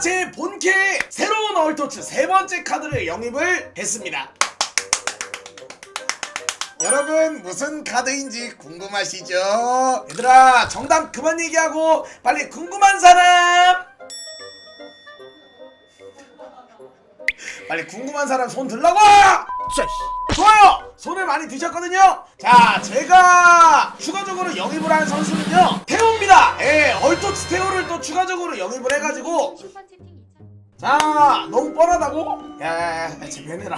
제 본캐 새로운 얼토츠 세 번째 카드를 영입을 했습니다. 여러분 무슨 카드인지 궁금하시죠? 얘들아 정답 그만 얘기하고 빨리 궁금한 사람 빨리 궁금한 사람 손 들라고! 좋아요! 손을 많이 드셨거든요? 자, 제가 추가적으로 영입을 한 선수는요, 태호입니다! 예, 얼토츠 태호를 또 추가적으로 영입을 해가지고, 슈퍼 채팅 2천. 자, 너무 뻔하다고? 야, 야, 제 배내라.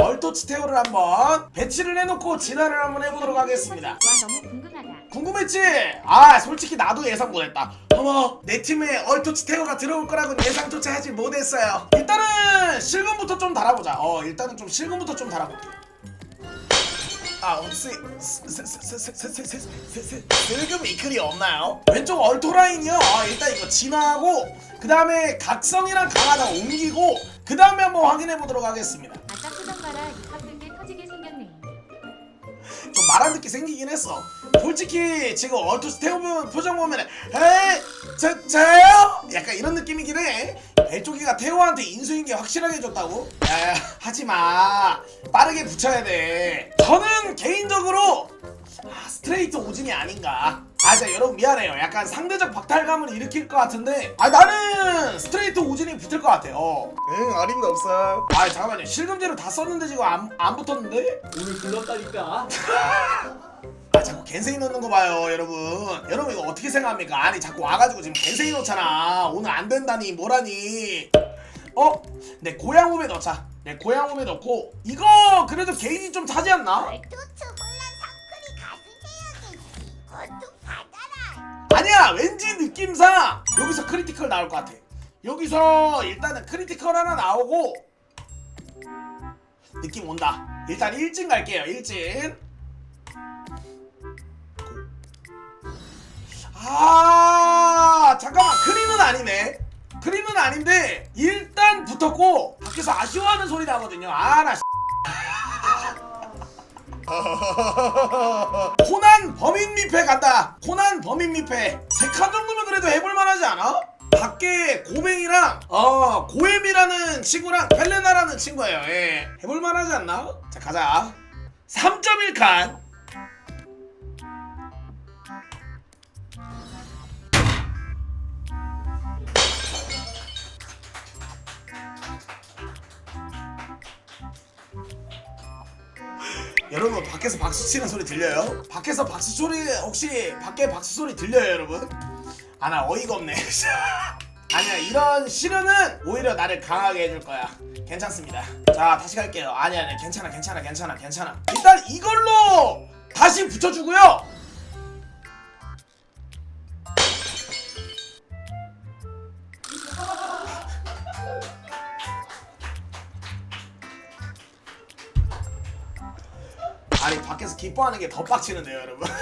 얼토츠 태호를 한번 배치를 해놓고 진화를 한번 해보도록 하겠습니다. 와 너무 궁금하다. 궁금했지? 아 솔직히 나도 예상 못했다 어머 내 팀에 얼토치 테오가 들어올 거라고 예상조차 하지 못했어요 일단은 실금부터 좀 달아보자 어 일단은 좀 실금부터 좀 달아볼게 아 혹시 슬금 이클이 없나요? 왼쪽 얼토라인이요 아, 일단 이거 진화하고 그 다음에 각성이랑 강하다 옮기고 그 다음에 한번 확인해 보도록 하겠습니다 아까 쓰던 거랑 좀 말안 듣게 생기긴 했어. 솔직히 지금 얼투스 태우 표정 보면은 에이 저 저요? 약간 이런 느낌이긴 해. 배쪽이가 태호한테 인수인계 확실하게 줬다고? 야야 하지 마. 빠르게 붙여야 돼. 저는 개인적으로 아, 스트레이트 오진이 아닌가. 아, 진짜 여러분 미안해요. 약간 상대적 박탈감을 일으킬 것 같은데, 아 나는 스트레이트 오진이 붙을 것 같아요. 어. 응 어림도 없어 아 잠깐만요. 실금제로 다 썼는데 지금 안, 안 붙었는데? 오늘 불렀다니까. 아 자꾸 겐세이 넣는 거 봐요 여러분 여러분 이거 어떻게 생각합니까 아니 자꾸 와가지고 지금 겐세이 넣잖아 오늘 안 된다니 뭐라니 어? 내 고향 홈에 넣자 내 고향 홈에 넣고 이거 그래도 개인이 좀 타지 않나? 도트 아니야 왠지 느낌상 여기서 크리티컬 나올 것 같아. 여기서 일단은 크리티컬 하나 나오고 느낌 온다. 일단 일진 갈게요 일진. 아 잠깐만 크림은 아니네. 크림은 아닌데 일단 붙었고 밖에서 아쉬워하는 소리 나거든요. 아나 코난 범인 미패 간다. 코난 범인 미패. 세 칸 정도면 그래도 해볼 만하지 않아? 밖에 고뱅이랑 어 고엠이라는 친구랑 펠레나라는 친구예요. 예. 해볼 만하지 않나? 자 가자. 3.1칸. 여러분 밖에서 박수 치는 소리 들려요? 밖에서 박수 소리 혹시 밖에 박수 소리 들려요 여러분? 아 나 어이가 없네. 아니야 이런 시련은 오히려 나를 강하게 해줄 거야. 괜찮습니다. 자 다시 갈게요. 아니 아니 괜찮아 괜찮아 괜찮아 괜찮아. 일단 이걸로 다시 붙여주고요 아니 밖에서 기뻐하는 게 더 빡치는데요 여러분.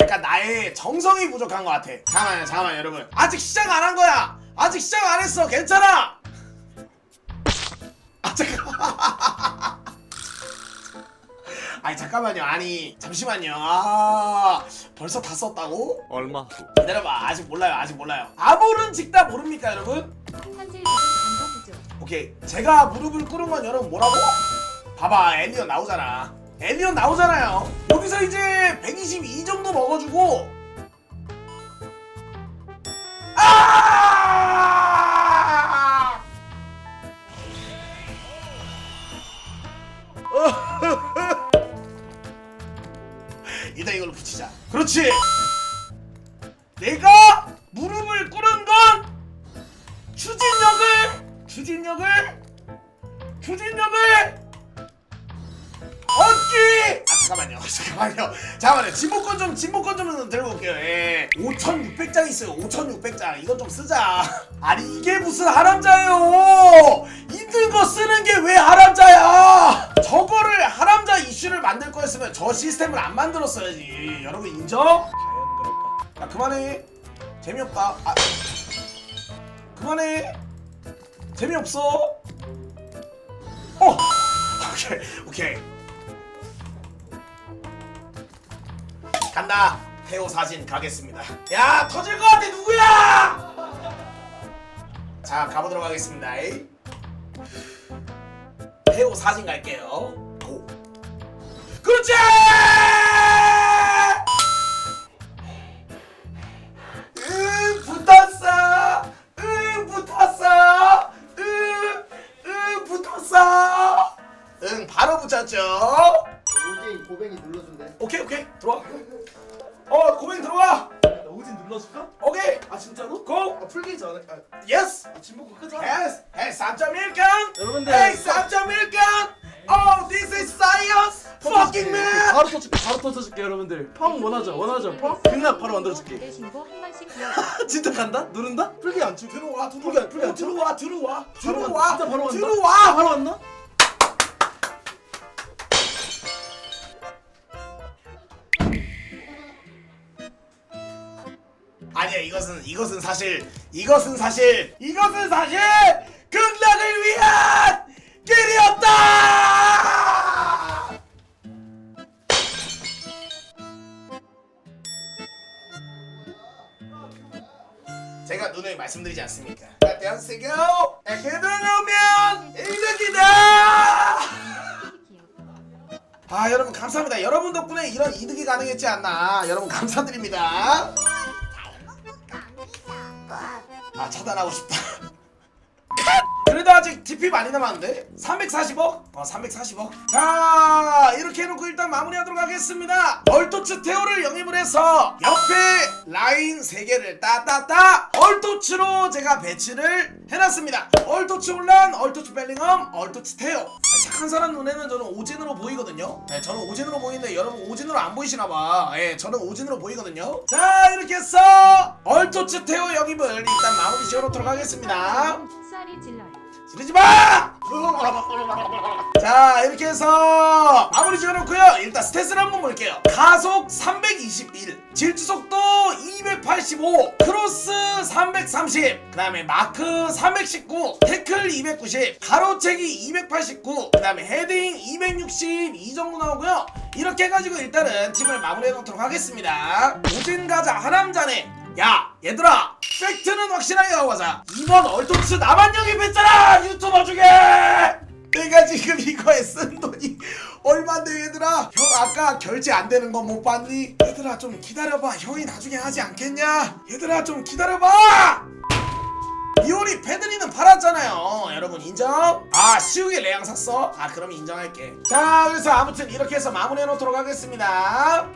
약간 나의 정성이 부족한 것 같아. 잠깐만요 잠깐만요 여러분. 아직 시작 안 한 거야! 아직 시작 안 했어! 괜찮아! 아 잠깐 아니 잠깐만요. 아니 잠시만요. 아 벌써 다 썼다고? 얼마? 후 기다려봐. 아직 몰라요 아직 몰라요. 아무른 직다 모릅니까 여러분? 반복 부족. 오케이. 제가 무릎을 꿇은 건 여러분 뭐라고? 봐봐 엘리언 나오잖아. 엘리언 나오잖아요. 여기서 이제 122 정도 먹어주고. 아! 일단 이걸로 붙이자. 그렇지. 내가 무릎을 꿇은 건 추진력을 추진력을 추진력을 얻기 아 잠깐만요. 잠깐만요. 잠깐만요. 진보권 좀 진보권 좀 들고 올게요. 예. 5600장 있어요. 5600장. 이건 좀 쓰자. 아니 이게 무슨 하람자예요? 있는 거 쓰는 게 왜 하람자야? 저거를 하람자 이슈를 만들 거였으면 저 시스템을 안 만들었어야지. 여러분 인정? 과연 그럴까? 야 그만해. 재미없다. 아. 그만해. 재미없어. 어. 오케이. 오케이 간다. 태호 사진 가겠습니다. 야 터질 것 같아 누구야? 자 가보도록 하겠습니다. 태호 사진 갈게요. 고 그렇지 풀기 전에 아, 예스 진보고 끄자 예스 헤이 3.1간 여러분들 헤이 3.1간 Oh this is science fucking man 바로 터줄게 바로 터져줄게 여러분들 펑 원하죠 원하죠 펑 극락 바로 만들어줄게 신고 한 번씩 기억. 진짜 간다? 누른다? 풀기 안 쳐. 들어와 안 쳐? 들어와 들어와 들어와 간다. 진짜 바로 간다? 들어와 아, 바로 왔나? 아니야 이것은 이것은 사실 이것은 사실 이것은 사실 극락을 위한 길이었다. 제가 누누이 말씀드리지 않습니까? 댄스고 그들으면 이득이다. 아 여러분 감사합니다. 여러분 덕분에 이런 이득이 가능했지 않나. 여러분 감사드립니다. 아 차단하고 싶다 그래도 아직 DP 많이 남았는데? 340억? 어 340억. 자 이렇게 해놓고 일단 마무리하도록 하겠습니다. 얼토츠 테오를 영입을 해서 옆에 라인 3개를 따따따 얼토츠로 제가 배치를 해놨습니다. 얼토츠 혼란, 얼토츠 벨링엄, 얼토츠 테오 아, 착한 사람 눈에는 저는 오진으로 보이거든요. 네, 저는 오진으로 보이는데 여러분 오진으로 안 보이시나봐. 예, 저는 오진으로 보이거든요. 자 이렇게 해서 얼토츠 테오 영입을 일단 마무리 지어놓도록 하겠습니다. 지르지 마! 자 이렇게 해서 마무리 지어놓고요. 일단 스탯을 한번 볼게요. 가속 321 질주속도 285 크로스 330그 다음에 마크 319 태클 290 가로채기 289그 다음에 헤딩 260 이 정도 나오고요. 이렇게 해가지고 일단은 팀을 마무리해 놓도록 하겠습니다. 오진 가자 하남자네 야 얘들아 팩트는 확실하게 하고 가자. 이번 얼토츠 나만 영입했잖아 유튜버 중에! 내가 지금 이거에 쓴 돈이 얼만데 얘들아? 형 아까 결제 안 되는 거못 봤니? 얘들아 좀 기다려봐. 형이 나중에 하지 않겠냐? 얘들아 좀 기다려봐! 이효리 패드리는 팔았잖아요. 여러분 인정? 아 시우게 레양 샀어? 아 그럼 인정할게. 자 그래서 아무튼 이렇게 해서 마무리해 놓도록 하겠습니다